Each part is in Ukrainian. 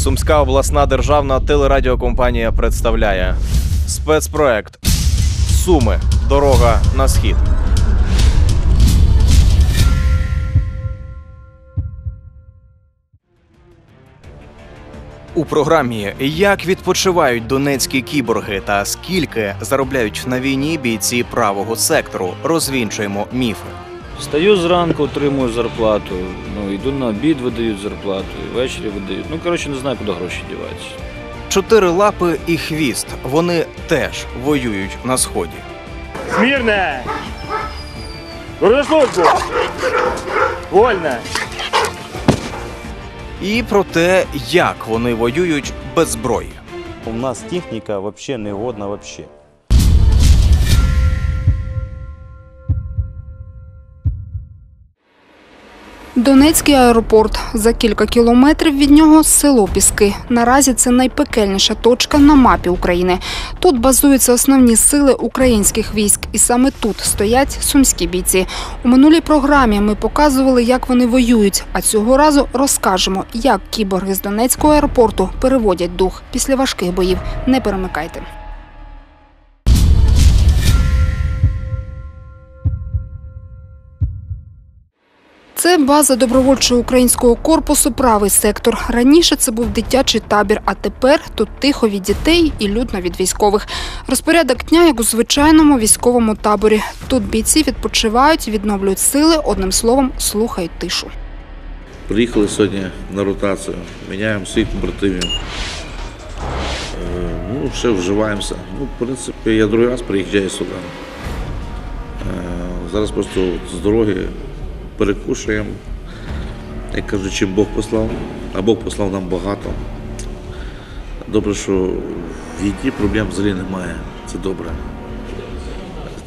Сумська обласна державна телерадіокомпанія представляє спецпроект Суми. Дорога на схід. У програмі Як відпочивають донецькі кіборги та скільки заробляють на війні бійці правого сектору, розвінчуємо міфи. Встаю зранку, отримую зарплату. Ну, йду на обід, видають зарплату, і ввечері видають. Ну, коротше, не знаю, куди гроші діватися. Чотири лапи і хвіст. Вони теж воюють на сході. Смирно! Руки службу! Вольно! І про те, як вони воюють без зброї. У нас техніка вообще не годна вообще. Донецький аеропорт. За кілька кілометрів від нього село Піски. Наразі це найпекельніша точка на мапі України. Тут базуються основні сили українських військ, і саме тут стоять сумські бійці. У минулій програмі ми показували, як вони воюють. А цього разу розкажемо, як кіборги з Донецького аеропорту переводять дух після важких боїв. Не перемикайте. Це база добровольчого українського корпусу Правий сектор. Раніше це був дитячий табір, а тепер тут тихо від дітей і людно від військових. Розпорядок дня, як у звичайному військовому таборі. Тут бійці відпочивають, відновлюють сили, одним словом, слухають тишу. Приїхали сьогодні на ротацію, міняємо своїх побратимів. Е, Ну, ще вживаємося. Ну, в принципі, я другий раз приїжджаю сюди. Е, Зараз просто з дороги перекушуємо. Як кажуть, чим Бог послав, а Бог послав нам багато. Добре, що в війні проблем взагалі немає. Це добре.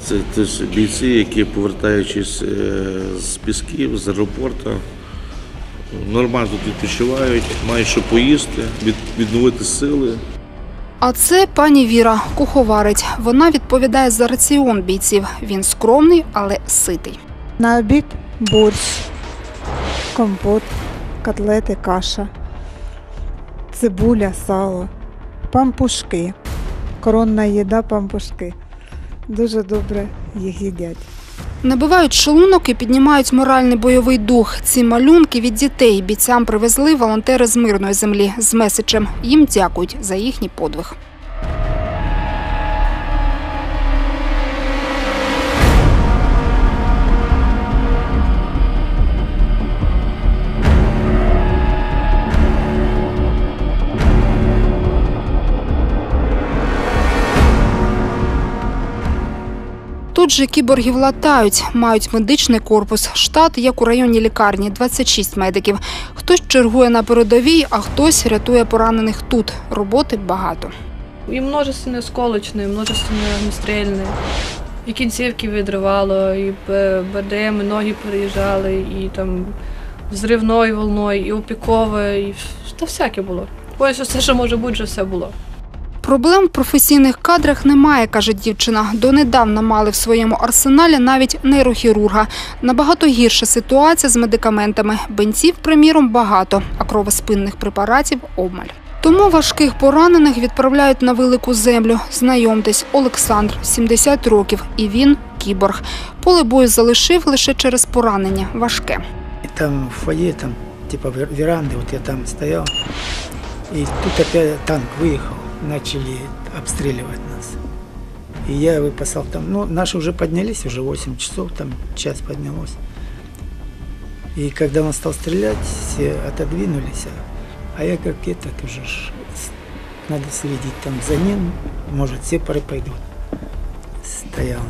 Це теж бійці, які повертаючись е, з пісків, з аеропорту, нормально тут відпочивають, мають що поїсти, від, відновити сили. А це пані Віра, куховарець. Вона відповідає за раціон бійців. Він скромний, але ситий. На обід борщ, компот, котлети, каша, цибуля, сало, пампушки. Коронна їда пампушки. Дуже добре їх їдять. Набивають шлунок і піднімають моральний бойовий дух. Ці малюнки від дітей бійцям привезли волонтери з мирної землі з меседжем. Їм дякують за їхній подвиг. Тут же кіборгів латають, мають медичний корпус, штат, як у районній лікарні, 26 медиків. Хтось чергує на передовій, а хтось рятує поранених тут. Роботи багато. І множественне сколочне, і множественне огнестрільне. І кінцівки відривало, і БДМ, і ноги переїжджали, і там зривною волною, і опікове, і та всяке було. Ось все, що може бути, вже все було. Проблем в професійних кадрах немає, каже дівчина. Донедавна мали в своєму арсеналі навіть нейрохірурга. Набагато гірша ситуація з медикаментами. Бенців, приміром, багато, а кровоспинних препаратів обмаль. Тому важких поранених відправляють на велику землю. Знайомтесь, Олександр, 70 років, і він кіборг. Поле бою залишив лише через поранення. Важке. Там в фойе, там типа вер- веранды, вот я там стоял, и тут опять танк выехал, начали обстреливать нас. И я выпасал там, ну, наши уже поднялись, уже 8 часов, там час поднялось. И когда он стал стрелять, все отодвинулись, а- а я как это уже надо следить там за ним, может, все пары пойдут. Стоял.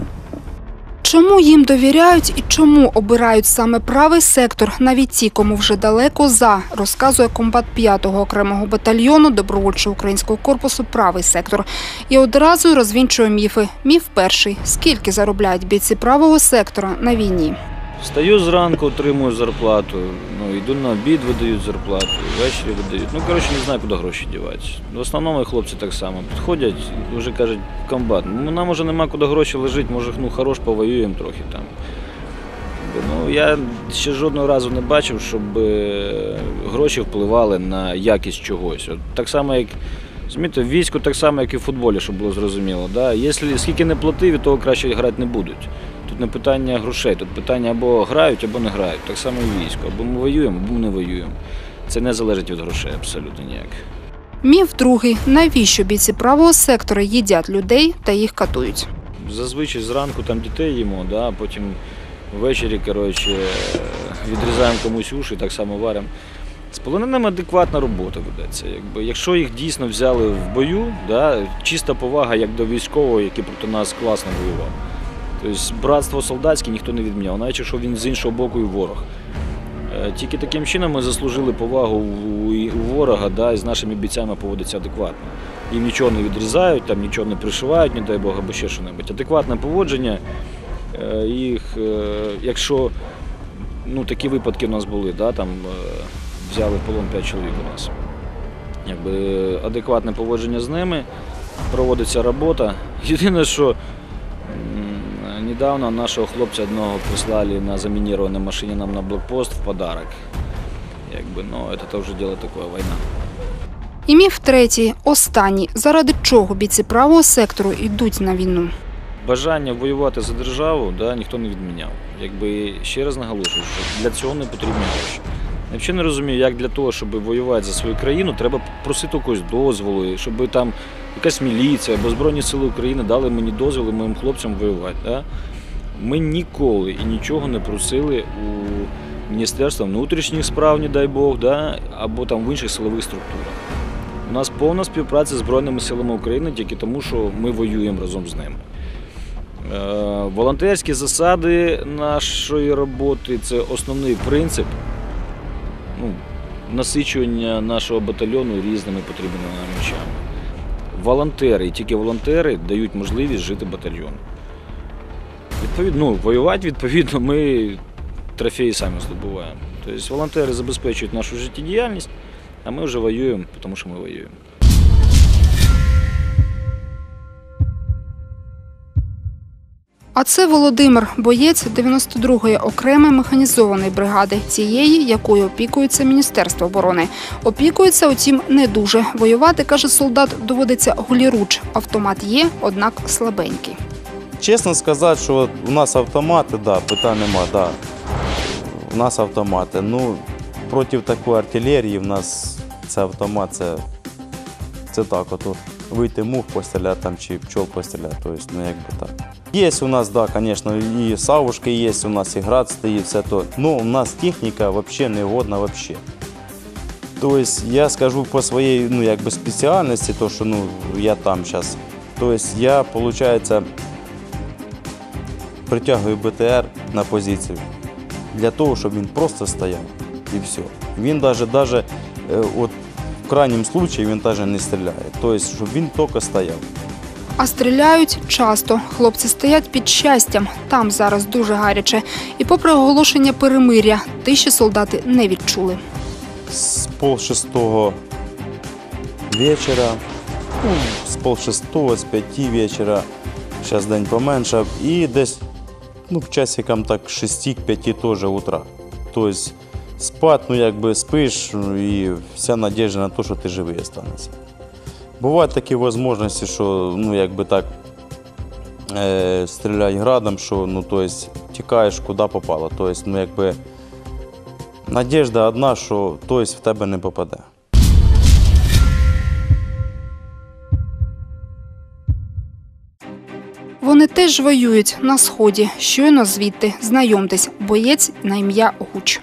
Чому їм довіряють і чому обирають саме правий сектор, навіть ті, кому вже далеко за, розказує комбат 5-го окремого батальйону добровольчого українського корпусу Правий сектор. І одразу розвінчує міфи. Міф перший: скільки заробляють бійці правого сектора на війні? Встаю зранку, отримую зарплату. Ну, йду на обід, видають зарплату, ввечері видають. Ну, коротше, не знаю, куди гроші діватися. В основному хлопці так само підходять, вже кажуть, комбат, ну, нам уже нема куди гроші лежить, може, ну, хорош, повоюємо трохи там. Ну, я ще жодного разу не бачив, щоб е, гроші впливали на якість чогось. От, так само, як в війську так само, як і в футболі, щоб було зрозуміло. Да? Якщо скільки не плати, від того краще грати не будуть. Тут не питання грошей, тут питання або грають, або не грають. Так само і в війську. Або ми воюємо, або ми не воюємо. Це не залежить від грошей абсолютно ніяк. Міф другий. Навіщо бійці правого сектора їдять людей та їх катують? Зазвичай зранку там дітей їмо, да, потім ввечері коротше, відрізаємо комусь уші, так само варимо. З полоненими адекватна робота ведеться. Якби. Якщо їх дійсно взяли в бою, да, чиста повага як до військового, який проти нас класно воював. Тобто братство солдатське ніхто не відміняв, навіть якщо він з іншого боку і ворог. Е, Тільки таким чином ми заслужили повагу у, ворога, да, і з нашими бійцями поводиться адекватно. Їм нічого не відрізають, там нічого не пришивають, не дай Бог, або ще що-небудь. Адекватне поводження. е, Їх, е, якщо ну, такі випадки у нас були, да, там взяли полон 5 чоловік у нас. Якби адекватне поводження з ними, проводиться робота. Єдине, що недавно нашого хлопця одного прислали на замінірованій машині нам на блокпост в подарок. Якби, ну, це вже діло таке, війна. І міф третій, останній. Заради чого бійці правого сектору йдуть на війну? Бажання воювати за державу да, ніхто не відміняв. Якби ще раз наголошую, що для цього не потрібні гроші. Я взагалі не розумію, як для того, щоб воювати за свою країну, треба просити у когось дозволу, щоб там якась міліція або Збройні Сили України дали мені дозвіл моїм хлопцям воювати. Да? Ми ніколи і нічого не просили у Міністерства внутрішніх справ, не дай Бог, да? або там в інших силових структурах. У нас повна співпраця з Збройними силами України тільки тому, що ми воюємо разом з ними. Е, Волонтерські засади нашої роботи це основний принцип ну, насичування нашого батальйону різними потрібними нам речами. Волонтери, і тільки волонтери дають можливість жити батальйону. Відповідно, ну, воювати, відповідно, ми трофеї самі здобуваємо. Тобто волонтери забезпечують нашу життєдіяльність, а ми вже воюємо, тому що ми воюємо. А це Володимир, боєць 92-ї окремої механізованої бригади, цієї, якою опікується Міністерство оборони. Опікується, утім, не дуже. Воювати, каже солдат, доводиться голіруч. Автомат є, однак слабенький. Чесно сказати, що у нас автомати, да, питань нема, да. У нас автомати. Ну, проти такої артилерії в нас це автомат, це, це так, от вийти мух постріляти там, чи пчол постріляти. Тобто, ну якби так. Є у нас, да, звісно, і савушки є, у нас і град стоїть, все то. Ну, у нас техніка взагалі не годна вообще. Тобто, я скажу по своїй ну, якби спеціальності, то, що ну, я там зараз. Тобто, я, виходить, притягую БТР на позицію для того, щоб він просто стояв і все. Він навіть, е, от, в крайньому випадку він навіть не стріляє. Тобто, щоб він тільки стояв. А стріляють часто. Хлопці стоять під щастям. Там зараз дуже гаряче. І попри оголошення перемиря, тиші солдати не відчули. З пол шестого вечора, ну, з пол шестого, з п'яти вечора, зараз день поменшав, і десь ну, часикам так шести к п'яти теж утра. Тобто спати, ну якби спиш, ну, і вся надіжда на те, що ти живий останешся. Бувають такі можливості, що ну, якби так е, стріляють градом, що ну, то есть, тікаєш куди попало. Тобто, ну, якби, надіжда одна, що то есть, в тебе не попаде. Вони теж воюють на сході. Щойно звідти. Знайомтесь, боєць на ім'я Гуч.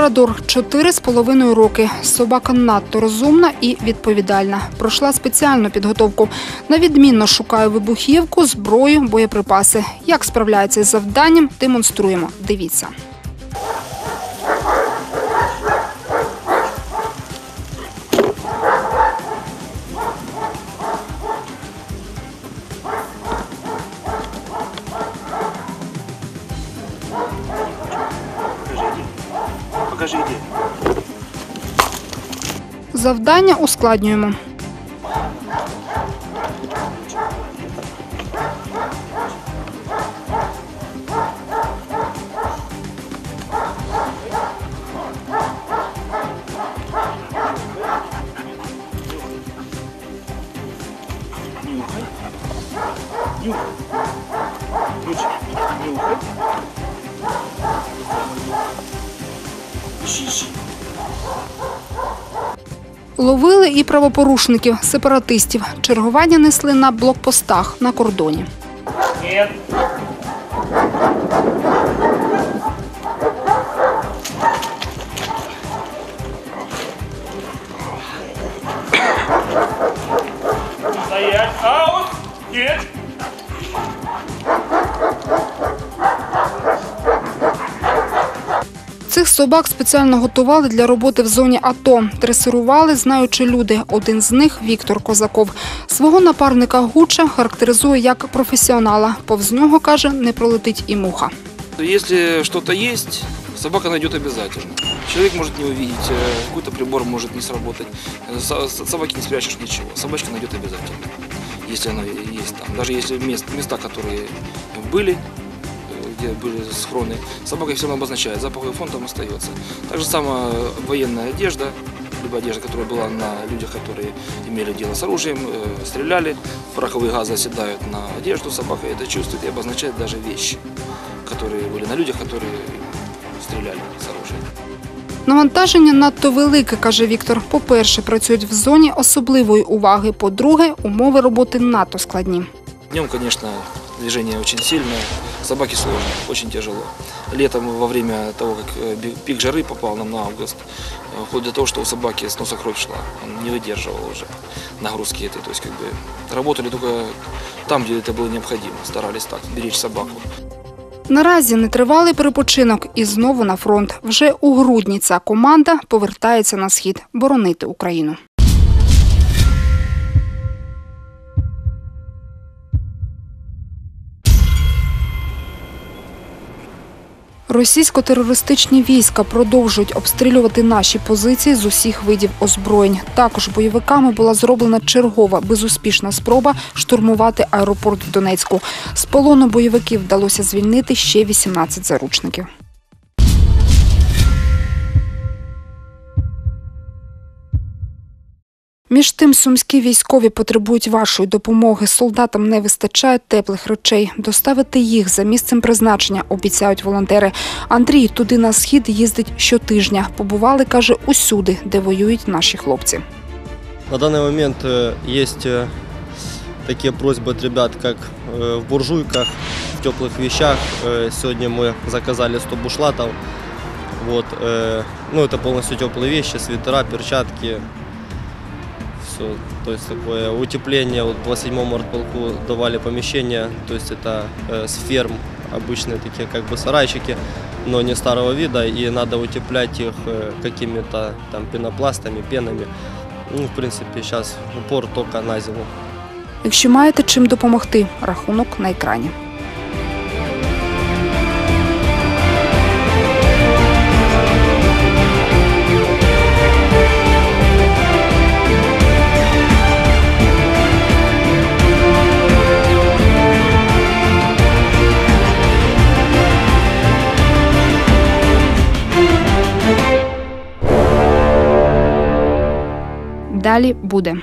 Лабрадор 4,5 роки. Собака надто розумна і відповідальна. Пройшла спеціальну підготовку. Навідмінно шукає вибухівку, зброю, боєприпаси. Як справляється з завданням, демонструємо. Дивіться. Завдання ускладнюємо. Нюхай. Ловили і правопорушників, сепаратистів. Чергування несли на блокпостах на кордоні. Нет. Цих собак спеціально готували для роботи в зоні АТО. Дресирували, знаючи люди. Один з них Віктор Козаков. Свого напарника Гуча характеризує як професіонала. Повз нього каже, не пролетить і муха. Если что-то есть, собака найдет обязательно. Человек может не увидеть, э, какой-то прибор может не сработать. Э, со- с- От собаки не спрячешь ничего. Собачка найдет обязательно, если она есть там. Даже если мест, места, которые были, э, где были схроны, собака их все равно обозначает. Запаховый фон там остается. Так же самое военная одежда, либо одежда, которая была на людях, которые имели дело с оружием, э, стреляли, пороховые газы оседают на одежду, собака это чувствует и обозначает даже вещи которые были на людях, которые стреляли с оружия. Навантаження надто велике, каже Віктор. По-перше, працюють в зоні особливої уваги. По-друге, умови роботи надто складні. Днем, конечно, движение очень сильное, собаке сложно, очень тяжело. Летом, во время того, как э, би- пик жары попал нам на август, э, вплоть до того, что у собаки с носа кровь шла, он не выдерживал уже нагрузки этой. То есть, как бы, работали только там, где это было необходимо, старались так, беречь собаку. Наразі нетривалий перепочинок і знову на фронт. Вже у грудні ця команда повертається на схід боронити Україну. Російсько-терористичні війська продовжують обстрілювати наші позиції з усіх видів озброєнь. Також бойовиками була зроблена чергова безуспішна спроба штурмувати аеропорт в Донецьку. З полону бойовиків вдалося звільнити ще 18 заручників. Між тим, сумські військові потребують вашої допомоги. Солдатам не вистачає теплих речей. Доставити їх за місцем призначення, обіцяють волонтери. Андрій туди на схід їздить щотижня. Побували, каже, усюди, де воюють наші хлопці. На данный момент э, есть э, такие просьбы от ребят, как э, в буржуйках, в теплых вещах. Э, Сегодня мы заказали 100 бушлатов. Вот, э, ну, это полностью теплые вещи, свитера, перчатки. Все, то есть такое утепление. Вот в 27-му артполку давали помещение, то есть это э, с ферм обычные такие как бы сарайчики, но не старого вида, и надо утеплять их э, какими-то там пенопластами, пенами. Ну, в принципе, сейчас упор только на зиму. Якщо маєте чим допомогти, рахунок на екрані. Далі буде.